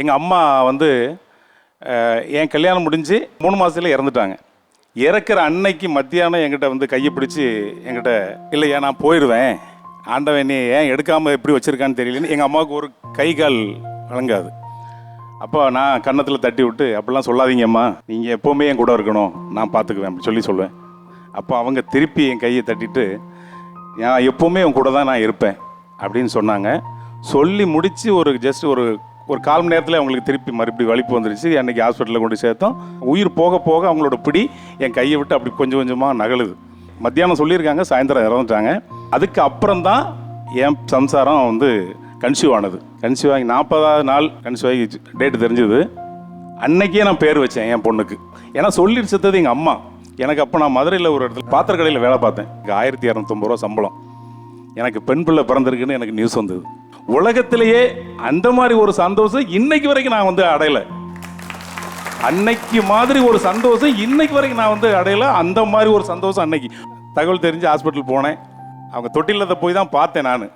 எங்கள் அம்மா வந்து என் கல்யாணம் முடிஞ்சு மூணு மாதத்துல இறந்துட்டாங்க. இறக்குற அன்னைக்கு மத்தியானம் என்கிட்ட வந்து கையை பிடிச்சி என்கிட்ட இல்லையா நான் போயிடுவேன் ஆண்டவன் நீ ஏன் எடுக்காமல் எப்படி வச்சுருக்கான்னு தெரியலன்னு எங்கள் அம்மாவுக்கு ஒரு கை கால் வழங்காது. அப்போ நான் கன்னத்தில் தட்டி விட்டு அப்படிலாம் சொல்லாதீங்கம்மா. நீங்கள் எப்போவுமே என் கூட இருக்கணும். நான் பார்த்துக்குவேன் அப்படி சொல்லி சொல்லுவேன். அப்போ அவங்க திருப்பி என் கையை தட்டிட்டு நான் எப்போவுமே உன் கூட தான் நான் இருப்பேன். அப்படின்னு சொன்னாங்க. சொல்லி முடித்து ஒரு ஜஸ்ட் ஒரு ஒரு கால் மணி நேரத்தில் அவங்களுக்கு திருப்பி மறுபடியும் வலிப்பு வந்துருச்சு. அன்றைக்கி ஹாஸ்பிட்டலில் கொண்டு சேர்த்தோம். உயிர் போக போக அவங்களோட பிடி என் கையை விட்டு அப்படி கொஞ்சம் கொஞ்சமாக நகழுது மத்தியானம் சொல்லியிருக்காங்க சாயந்தரம் இறந்துட்டாங்க. அதுக்கு அப்புறம் தான் என் சம்சாரம் வந்து கன்சியூவ் ஆனது. கன்சியூவ் ஆகி நாற்பதாவது நாள் கன்சியூவ் ஆகி டேட்டு தெரிஞ்சது. அன்னைக்கே நான் பேர் வச்சேன் என் பொண்ணுக்கு. ஏன்னா சொல்லிட்டு செத்தது எங்கள் அம்மா. எனக்கு அப்போ நான் மதுரையில் ஒரு இடத்துல பாத்திர கடையில் வேலை பார்த்தேன். எனக்கு ஆயிரத்தி இரநூத்தொம்பது ரூபா சம்பளம். எனக்கு பெண் பிள்ளை பிறந்திருக்குன்னு எனக்கு நியூஸ் வந்தது. உலகத்திலேயே அந்த மாதிரி ஒரு சந்தோஷம் இன்னைக்கு வரைக்கும் நான் வந்து அடையலை. அன்னைக்கு மாதிரி ஒரு சந்தோஷம் இன்னைக்கு வரைக்கும் நான் வந்து அடையல. அந்த மாதிரி ஒரு சந்தோஷம் அன்னைக்கு. தகவல் தெரிஞ்சு ஹாஸ்பிட்டல் போனேன். அவங்க தொட்டிலத்தை போய் தான் பார்த்தேன் நான்.